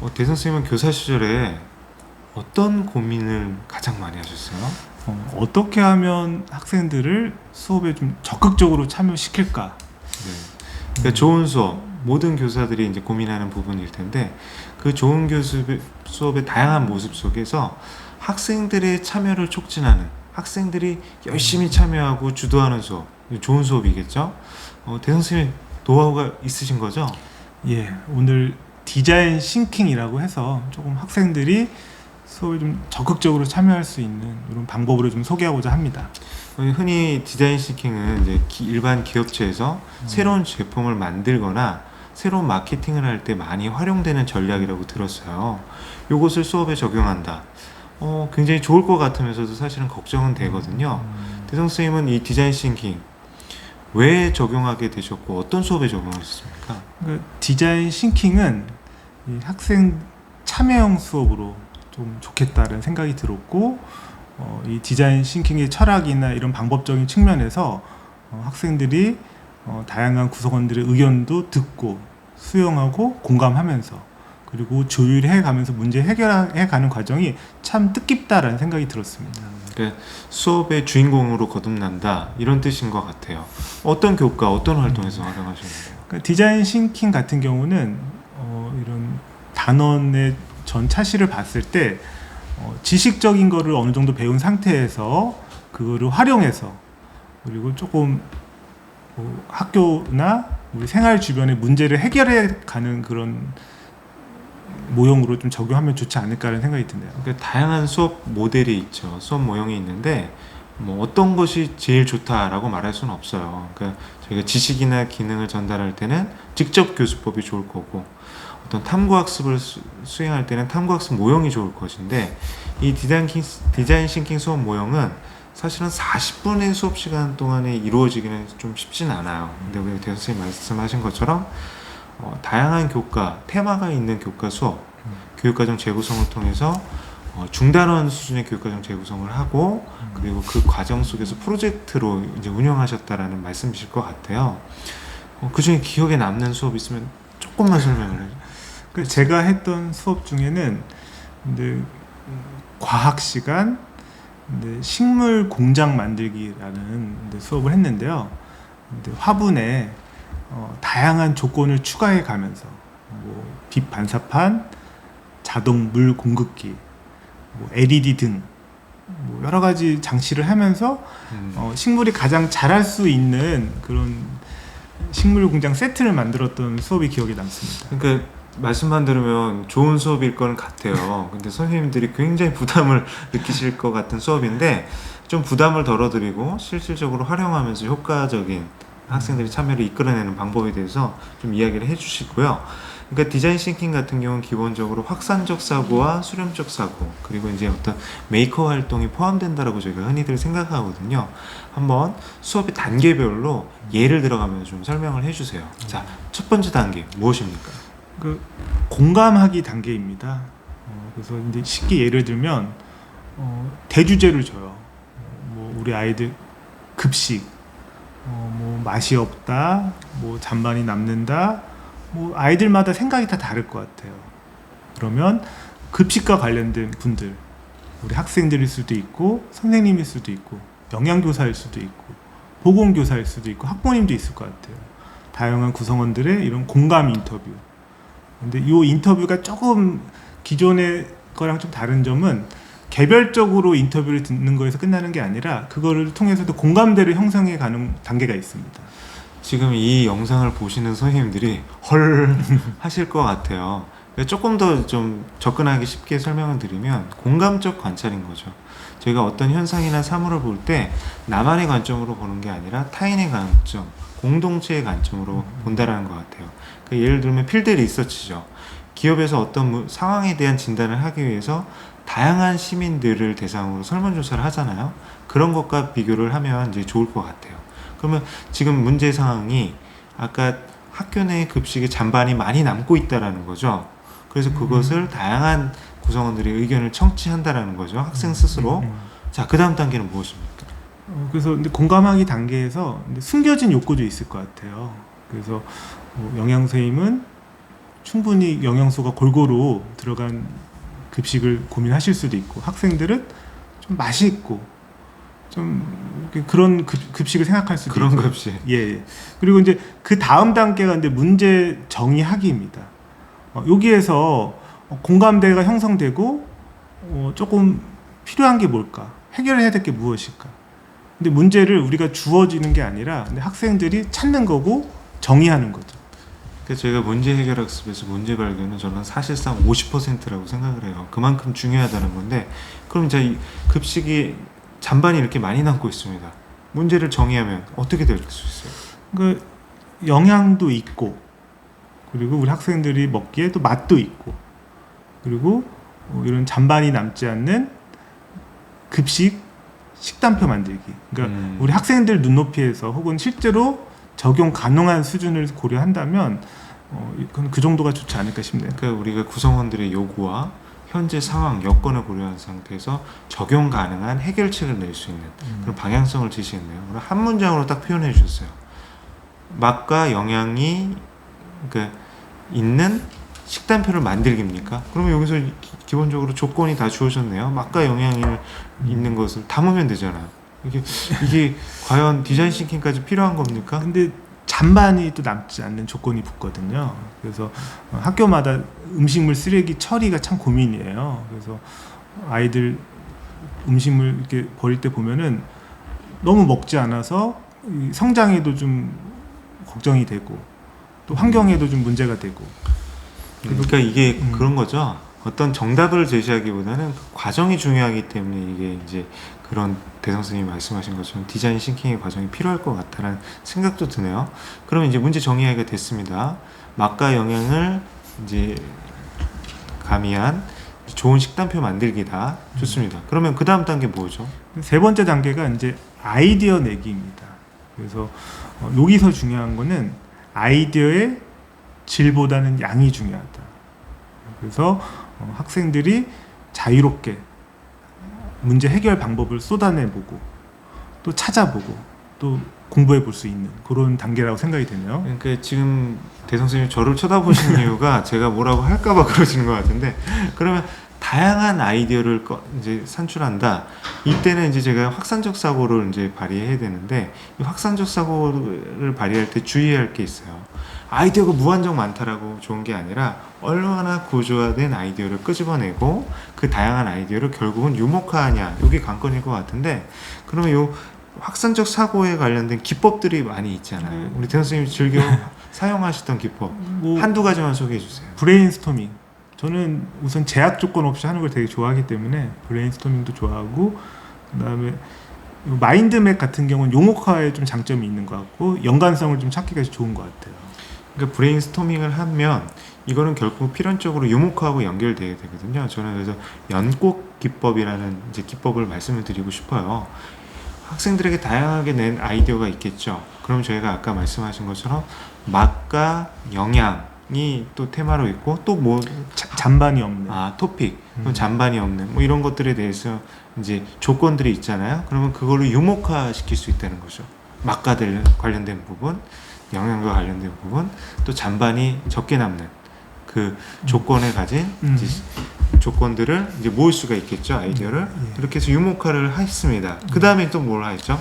어, 대선 선생님은 교사 시절에 어떤 고민을 가장 많이 하셨어요? 어, 어떻게 하면 학생들을 수업에 좀 적극적으로 참여시킬까? 네. 그러니까 좋은 수업 모든 교사들이 이제 고민하는 부분일 텐데 그 좋은 교습의 수업의 다양한 모습 속에서 학생들의 참여를 촉진하는 학생들이 열심히 참여하고 주도하는 수업 좋은 수업이겠죠. 어, 대선 선생님 노하우가 있으신 거죠? 예, 오늘 디자인 싱킹이라고 해서 조금 학생들이 수업에 좀 적극적으로 참여할 수 있는 이런 방법으로 좀 소개하고자 합니다. 어, 흔히 디자인 시킹은 이제 기- 일반 기업체에서 새로운 제품을 만들거나 새로운 마케팅을 할 때 많이 활용되는 전략이라고 들었어요. 이것을 수업에 적용한다. 어, 굉장히 좋을 것 같으면서도 사실은 걱정은 되거든요. 음, 대성 선생님은 이 디자인 싱킹 왜 적용하게 되셨고 어떤 수업에 적용하셨습니까? 그 디자인 싱킹은 이 학생 참여형 수업으로 좀 좋겠다는 생각이 들었고 어, 이 디자인 싱킹의 철학이나 이런 방법적인 측면에서 어, 학생들이 어, 다양한 구성원들의 의견도 듣고 수용하고 공감하면서 그리고 조율해 가면서 문제 해결해 가는 과정이 참 뜻깊다라는 생각이 들었습니다. 그래, 수업의 주인공으로 거듭난다 이런 뜻인 것 같아요. 어떤 교과 어떤 활동에서 활용하셨나요? 그러니까 디자인 싱킹 같은 경우는 어, 이런 단원의 전 차시를 봤을 때 어, 지식적인 거를 어느 정도 배운 상태에서 그거를 활용해서 그리고 조금 뭐 학교나 우리 생활 주변의 문제를 해결해 가는 그런 모형으로 좀 적용하면 좋지 않을까라는 생각이 드네요. 그러니까 다양한 수업 모델이 있죠. 수업 모형이 있는데 뭐 어떤 것이 제일 좋다라고 말할 수는 없어요. 그러니까 저희가 지식이나 기능을 전달할 때는 직접 교수법이 좋을 거고 어떤 탐구학습을 수, 수행할 때는 탐구학습 모형이 좋을 것인데 이 디자인, 킹, 디자인 싱킹 수업 모형은 사실은 40분의 수업 시간 동안에 이루어지기는 좀 쉽진 않아요. 근데 우리 대 선생님 말씀하신 것처럼 어, 다양한 교과, 테마가 있는 교과 수업, 교육과정 재구성을 통해서 어, 중단원 수준의 교육과정 재구성을 하고 그리고 그 과정 속에서 프로젝트로 이제 운영하셨다라는 말씀이실 것 같아요. 어, 그 중에 기억에 남는 수업 있으면 조금만 설명을 해주세요. 그 제가 했던 수업 중에는 음, 과학 시간 근데 식물 공장 만들기라는 이제 수업을 했는데요. 근데 화분에 어, 다양한 조건을 추가해 가면서 뭐 빛 반사판, 자동 물 공급기, 뭐 LED 등. 뭐 여러 가지 장치를 하면서 음. 어, 식물이 가장 자랄 수 있는 그런 식물 공장 세트를 만들었던 수업이 기억에 남습니다. 그러니까 말씀만 들으면 좋은 수업일 건 같아요. 근데 선생님들이 굉장히 부담을 느끼실 것 같은 수업인데 좀 부담을 덜어드리고 실질적으로 활용하면서 효과적인 학생들이 참여를 이끌어내는 방법에 대해서 좀 이야기를 해주시고요. 그러니까 디자인 싱킹 같은 경우는 기본적으로 확산적 사고와 수렴적 사고 그리고 이제 어떤 메이커 활동이 포함된다라고 저희가 흔히들 생각하거든요. 한번 수업의 단계별로 예를 들어가면서 좀 설명을 해주세요. 자, 첫 번째 단계 무엇입니까? 그 공감하기 단계입니다. 어, 그래서 이제 쉽게 예를 들면 어, 대주제를 줘요. 어, 뭐 우리 아이들 급식, 어, 뭐 맛이 없다, 뭐 잔반이 남는다, 뭐 아이들마다 생각이 다 다를 것 같아요. 그러면 급식과 관련된 분들, 우리 학생들일 수도 있고 선생님일 수도 있고 영양교사일 수도 있고 보건교사일 수도 있고 학부모님도 있을 것 같아요. 다양한 구성원들의 이런 공감 인터뷰. 근데 이 인터뷰가 조금 기존의 거랑 좀 다른 점은 개별적으로 인터뷰를 듣는 거에서 끝나는 게 아니라 그거를 통해서도 공감대를 형성해 가는 단계가 있습니다. 지금 이 영상을 보시는 선생님들이 헐 하실 것 같아요. 조금 더 좀 접근하기 쉽게 설명을 드리면 공감적 관찰인 거죠. 저희가 어떤 현상이나 사물을 볼 때 나만의 관점으로 보는 게 아니라 타인의 관점, 공동체의 관점으로 본다라는 것 같아요. 그 예를 들면 필드 리서치죠. 기업에서 어떤 무- 상황에 대한 진단을 하기 위해서 다양한 시민들을 대상으로 설문조사를 하잖아요. 그런 것과 비교를 하면 이제 좋을 것 같아요. 그러면 지금 문제 상황이 아까 학교 내 급식의 잔반이 많이 남고 있다라는 거죠. 그래서 그것을 다양한 구성원들의 의견을 청취한다라는 거죠. 학생 스스로. 음. 자, 그 다음 단계는 무엇입니까? 어, 그래서 근데 공감하기 단계에서 숨겨진 욕구도 있을 것 같아요. 그래서 뭐 영양 선생님은 충분히 영양소가 골고루 들어간 급식을 고민하실 수도 있고 학생들은 좀 맛있고 좀 그런 급, 급식을 생각할 수도 그런 있고 급식. 예, 예. 그리고 이제 그 다음 단계가 이제 문제 정의하기입니다. 어, 여기에서 공감대가 형성되고 어, 조금 필요한 게 뭘까? 해결해야 될 게 무엇일까? 근데 문제를 우리가 주어지는 게 아니라 학생들이 찾는 거고 정의하는 거죠. 그래서 저희가 문제 해결 학습에서 문제 발견은 저는 사실상 50%라고 생각을 해요. 그만큼 중요하다는 건데 그럼 이제 이 급식이 잔반이 이렇게 많이 남고 있습니다. 문제를 정의하면 어떻게 될 수 있어요? 그 영양도 있고 그리고 우리 학생들이 먹기에 또 맛도 있고 그리고 어, 이런 잔반이 남지 않는 급식 식단표 만들기. 그러니까 음. 우리 학생들 눈높이에서 혹은 실제로 적용 가능한 수준을 고려한다면 어, 그 정도가 좋지 않을까 싶네요. 그러니까 우리가 구성원들의 요구와 현재 상황 여건을 고려한 상태에서 적용 가능한 해결책을 낼 수 있는 그런 방향성을 제시했네요. 그럼 한 문장으로 딱 표현해 주셨어요. 맛과 영양이 그 있는 식단표를 만들기입니까? 그러면 여기서 기- 기본적으로 조건이 다 주어졌네요. 맛과 영양이 있는 것을 담으면 되잖아요. 이게 이게 과연 디자인 싱킹까지 필요한 겁니까? 근데 잔반이 또 남지 않는 조건이 붙거든요. 그래서 어, 학교마다 음식물 쓰레기 처리가 참 고민이에요. 그래서 아이들 음식물 이렇게 버릴 때 보면은 너무 먹지 않아서 이 성장에도 좀 걱정이 되고 또 환경에도 좀 문제가 되고 그러니까 이게 음. 그런 거죠. 어떤 정답을 제시하기보다는 그 과정이 중요하기 때문에 이게 이제 그런 대성 선생님이 말씀하신 것처럼 디자인 싱킹의 과정이 필요할 것 같다는 생각도 드네요. 그러면 이제 문제 정의하기가 됐습니다. 맛과 영양을 이제 가미한 좋은 식단표 만들기다. 좋습니다. 그러면 그 다음 단계 뭐죠? 세 번째 단계가 이제 아이디어 내기입니다. 그래서 어, 여기서 중요한 거는 아이디어의 질보다는 양이 중요하다. 그래서 어, 학생들이 자유롭게 문제 해결 방법을 쏟아내보고 또 찾아보고 또 공부해 볼 수 있는 그런 단계라고 생각이 되네요. 그러니까 지금 대성 선생님 저를 쳐다보시는 이유가 제가 뭐라고 할까봐 그러시는 것 같은데 그러면 다양한 아이디어를 꺼- 이제 산출한다. 이때는 이제 제가 확산적 사고를 이제 발휘해야 되는데 이 확산적 사고를 발휘할 때 주의할 게 있어요. 아이디어가 무한정 많다라고 좋은 게 아니라 얼마나 구조화된 아이디어를 끄집어내고 그 다양한 아이디어를 결국은 유목화하냐 이게 관건일 것 같은데 그러면 요 확산적 사고에 관련된 기법들이 많이 있잖아요. 네. 우리 대선 선생님이 즐겨 사용하시던 기법 뭐 한두 가지만 소개해 주세요. 브레인스토밍. 저는 우선 제약 조건 없이 하는 걸 되게 좋아하기 때문에 브레인스토밍도 좋아하고 그다음에 이 마인드맵 같은 경우는 용어화에 좀 장점이 있는 것 같고 연관성을 좀 찾기가 좋은 것 같아요. 그러니까 브레인스토밍을 하면 이거는 결국 필연적으로 유목화하고 연결되게 되거든요. 저는 그래서 연꽃 기법이라는 이제 기법을 말씀을 드리고 싶어요. 학생들에게 다양하게 낸 아이디어가 있겠죠. 그럼 저희가 아까 말씀하신 것처럼 맛과 영양이 또 테마로 있고 또뭐 자- 잔반이 없는. 아 토픽, 음. 또 잔반이 없는 뭐 이런 것들에 대해서 이제 조건들이 있잖아요. 그러면 그거를 유목화 시킬 수 있다는 거죠. 맛과 될- 관련된 부분, 영양과 관련된 부분, 또 잔반이 적게 남는 그 조건에 가진 음. 이제 조건들을 이제 모을 수가 있겠죠 아이디어를 예. 이렇게 해서 유목화를 했습니다. 그 다음에 또 뭘 하죠?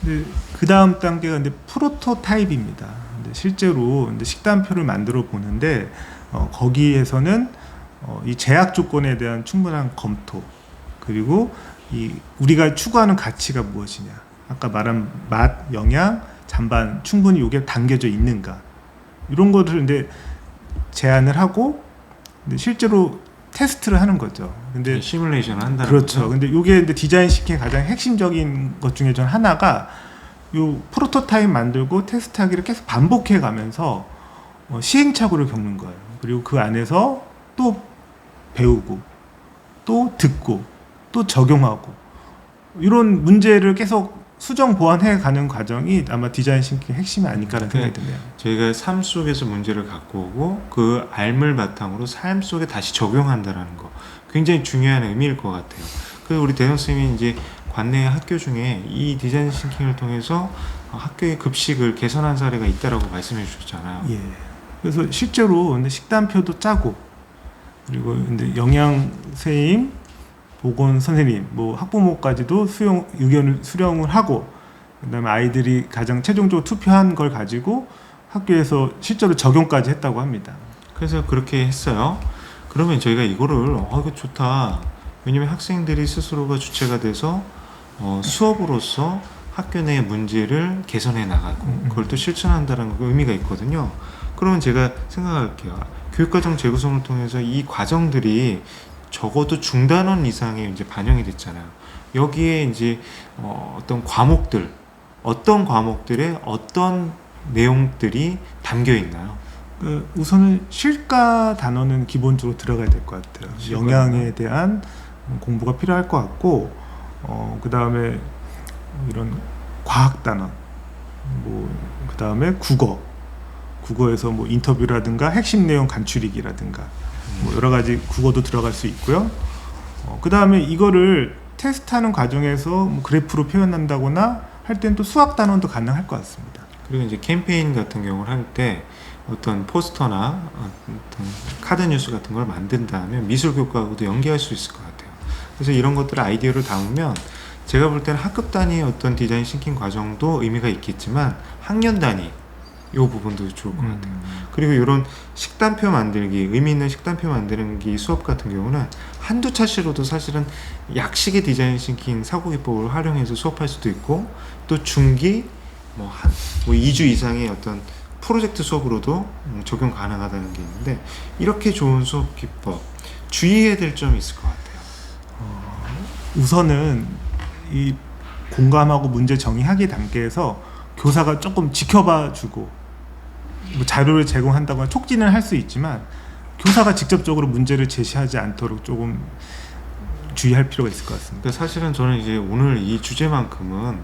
근데 그 다음 단계가 이제 프로토타입입니다. 근데 실제로 이제 식단표를 만들어 보는데 어, 거기에서는 어, 이 제약 조건에 대한 충분한 검토 그리고 이 우리가 추구하는 가치가 무엇이냐 아까 말한 맛, 영양, 잔반 충분히 이게 담겨져 있는가 이런 거를 이제 제안을 하고 근데 실제로 테스트를 하는 거죠. 근데 시뮬레이션을 한다는 그렇죠. 거죠. 근데 이게 이제 디자인 시킨 가장 핵심적인 것 중에 전 하나가 요 프로토타입 만들고 테스트하기를 계속 반복해 가면서 어, 시행착오를 겪는 거예요. 그리고 그 안에서 또 배우고 또 듣고 또 적용하고 이런 문제를 계속 수정 보완해 가는 과정이 아마 디자인 싱킹 핵심이 아닐까라는 네. 생각이 드네요. 저희가 삶 속에서 문제를 갖고 오고 그 알물 바탕으로 삶 속에 다시 적용한다라는 거 굉장히 중요한 의미일 것 같아요. 그 우리 대성 쌤이 이제 관내 학교 중에 이 디자인 싱킹을 통해서 학교의 급식을 개선한 사례가 있다라고 말씀해 주셨잖아요. 예. 그래서 실제로 근데 식단표도 짜고 그리고 근데 영양 선생님, 보건 선생님, 뭐 학부모까지도 수용 의견을 수령을 하고 그다음에 아이들이 가장 최종적으로 투표한 걸 가지고 학교에서 실제로 적용까지 했다고 합니다. 그래서 그렇게 했어요. 그러면 저희가 이거를 어 이거 좋다. 왜냐면 학생들이 스스로가 주체가 돼서 어, 수업으로서 학교 내 문제를 개선해 나가고 음, 음. 그걸 또 실천한다는 거 의미가 있거든요. 그러면 제가 생각할게요. 교육과정 재구성을 통해서 이 과정들이 적어도 중단원 이상의 이제 반영이 됐잖아요. 여기에 이제 어, 어떤 과목들, 어떤 과목들에 어떤 내용들이 담겨 있나요? 그 우선은 실가 단어는 기본적으로 들어가야 될 것 같아요. 영양에 대한 공부가 필요할 것 같고, 어, 그 다음에 이런 과학 단어, 뭐 그 다음에 국어, 국어에서 뭐 인터뷰라든가 핵심 내용 간추리기라든가 뭐 여러 가지 국어도 들어갈 수 있고요. 어, 그 다음에 이거를 테스트하는 과정에서 뭐 그래프로 표현한다거나 할땐또 수학 단원도 가능할 것 같습니다. 그리고 이제 캠페인 같은 경우를 할 때 어떤 포스터나 어떤 카드 뉴스 같은 걸 만든다면 미술 교과하고도 연계할 수 있을 것 같아요. 그래서 이런 것들을 아이디어를 담으면 제가 볼 때는 학급 단위 어떤 디자인 싱킹 과정도 의미가 있겠지만 학년 단위 이 부분도 좋을 것 같아요. 그리고 이런 식단표 만들기, 의미 있는 식단표 만드는 수업 같은 경우는 한두 차시로도 사실은 약식의 디자인 싱킹 사고 기법을 활용해서 수업할 수도 있고 또 중기 뭐 한 뭐 2주 이상의 어떤 프로젝트 수업으로도 음, 적용 가능하다는 게 있는데 이렇게 좋은 수업 기법 주의해야 될 점이 있을 것 같아요. 우선은 이 공감하고 문제 정의하기 단계에서 교사가 조금 지켜봐 주고 뭐 자료를 제공한다거나 촉진을 할 수 있지만 교사가 직접적으로 문제를 제시하지 않도록 조금 주의할 필요가 있을 것 같습니다. 사실은 저는 이제 오늘 이 주제만큼은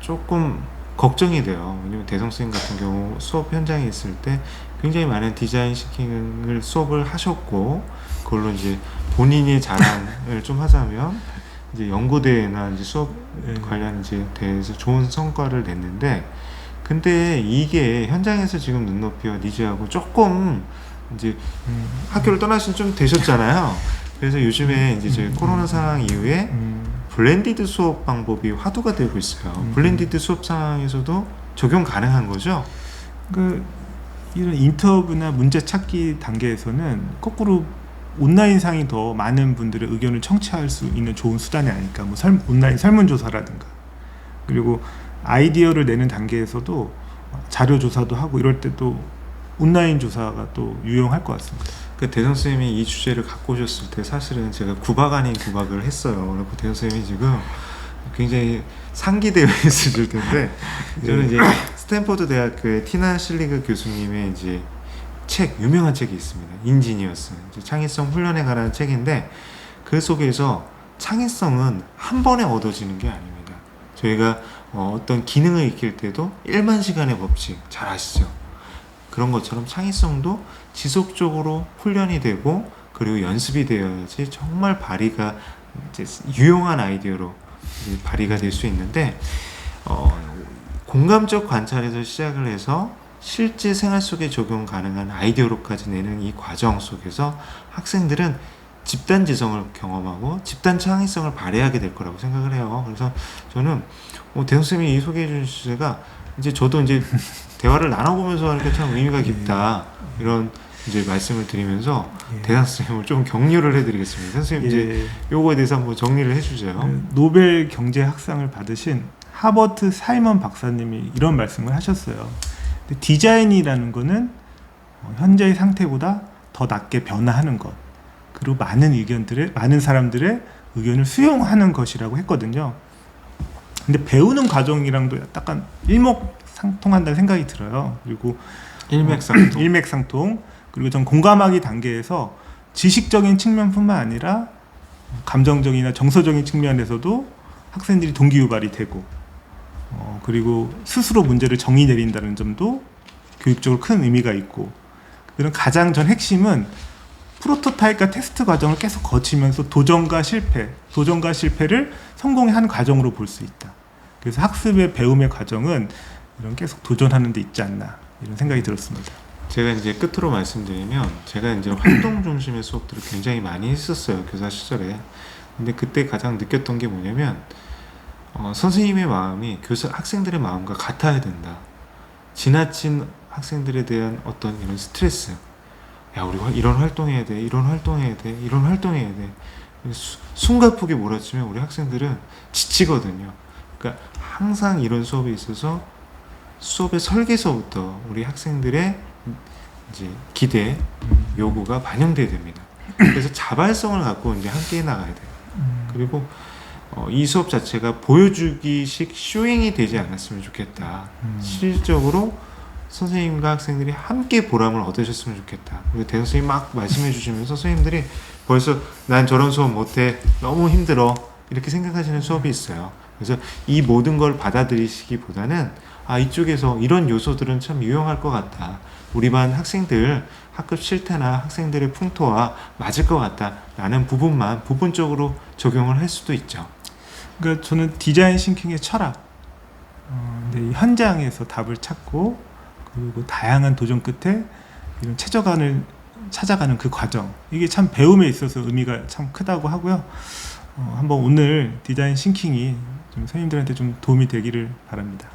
조금 걱정이 돼요. 왜냐면 대성 선생님 같은 경우 수업 현장에 있을 때 굉장히 많은 디자인 시킹을 수업을 하셨고 그걸로 이제 본인의 자랑을 좀 하자면 이제 연구대회나 이제 수업 예. 관련 이제 대회에서 좋은 성과를 냈는데 근데 이게 현장에서 지금 눈높이와 니즈하고 조금 이제 음, 학교를 떠나신 좀 되셨잖아요. 그래서 요즘에 이제 저희 코로나 상황 이후에 음, 블렌디드 수업 방법이 화두가 되고 있어요. 음. 블렌디드 수업 상황에서도 적용 가능한 거죠? 그 이런 인터뷰나 문제 찾기 단계에서는 거꾸로 온라인상이 더 많은 분들의 의견을 청취할 수 있는 좋은 수단이 아닐까. 뭐 설, 온라인 설문조사라든가 그리고 아이디어를 내는 단계에서도 자료 조사도 하고 이럴 때도 온라인 조사가 또 유용할 것 같습니다. 그 대성 선생님이 이 주제를 갖고 오셨을 때 사실은 제가 구박 아닌 구박을 했어요. 그리고 대성 선생님이 지금 굉장히 상기 대회에 있을 텐데 저는 이제 스탠포드 대학교의 티나 실리그 교수님의 이제 책 유명한 책이 있습니다. 인지니어스 창의성 훈련에 관한 책인데 그 속에서 창의성은 한 번에 얻어지는 게 아닙니다. 저희가 어, 어떤 기능을 익힐 때도 1만 시간의 법칙 잘 아시죠? 그런 것처럼 창의성도 지속적으로 훈련이 되고 그리고 연습이 되어야지 정말 발휘가 이제 유용한 아이디어로 발휘가 될 수 있는데 어, 공감적 관찰에서 시작을 해서 실제 생활 속에 적용 가능한 아이디어로까지 내는 이 과정 속에서 학생들은 집단 지성을 경험하고 집단 창의성을 발휘하게 될 거라고 생각을 해요. 그래서 저는 어, 대성 쌤이 이 소개해 주신 주제가 이제 저도 이제 대화를 나눠보면서 하니까 참 의미가 깊다 이런 이제 말씀을 드리면서 예. 대상 쌤을 좀 격려를 해드리겠습니다. 선생님 이제 예. 요거에 대해서 한번 정리를 해주세요. 그 노벨 경제학상을 받으신 하버트 사이먼 박사님이 이런 말씀을 하셨어요. 디자인이라는 거는 어, 현재의 상태보다 더 낮게 변화하는 것, 그리고 많은 의견들의 많은 사람들의 의견을 수용하는 것이라고 했거든요. 근데 배우는 과정이랑도 약간 일목상통한다는 생각이 들어요. 그리고 일맥상통. 일맥상통 그리고 전 공감하기 단계에서 지식적인 측면뿐만 아니라 감정적이나 정서적인 측면에서도 학생들이 동기유발이 되고 어, 그리고 스스로 문제를 정의 내린다는 점도 교육적으로 큰 의미가 있고 그런 가장 전 핵심은 프로토타입과 테스트 과정을 계속 거치면서 도전과 실패, 도전과 실패를 성공의 한 과정으로 볼 수 있다. 그래서 학습의 배움의 과정은 이런 계속 도전하는 데 있지 않나 이런 생각이 들었습니다. 제가 이제 끝으로 말씀드리면 제가 이제 활동 중심의 수업들을 굉장히 많이 했었어요 교사 시절에. 근데 그때 가장 느꼈던 게 뭐냐면 어, 선생님의 마음이 교사 학생들의 마음과 같아야 된다. 지나친 학생들에 대한 어떤 이런 스트레스. 야 우리 화- 이런 활동해야 돼, 이런 활동해야 돼, 이런 활동해야 돼. 수- 숨가쁘게 몰아치면 우리 학생들은 지치거든요. 그러니까 항상 이런 수업에 있어서 수업의 설계서부터 우리 학생들의 이제 기대, 요구가 반영돼야 됩니다. 그래서 자발성을 갖고 이제 함께 나가야 돼요. 그리고 어, 이 수업 자체가 보여주기식 쇼잉이 되지 않았으면 좋겠다. 음. 실질적으로 선생님과 학생들이 함께 보람을 얻으셨으면 좋겠다. 그리고 대선 선생님 막 말씀해 주시면서 선생님들이 벌써 난 저런 수업 못해 너무 힘들어 이렇게 생각하시는 수업이 있어요. 그래서 이 모든 걸 받아들이시기보다는 아 이쪽에서 이런 요소들은 참 유용할 것 같다. 우리 반 학생들 학급 실태나 학생들의 풍토와 맞을 것 같다 라는 부분만 부분적으로 적용을 할 수도 있죠. 그러니까 저는 디자인 싱킹의 철학. 어, 현장에서 답을 찾고 그리고 다양한 도전 끝에 이런 최저간을 찾아가는 그 과정. 이게 참 배움에 있어서 의미가 참 크다고 하고요. 어, 한번 오늘 디자인 싱킹이 좀 선생님들한테 좀 도움이 되기를 바랍니다.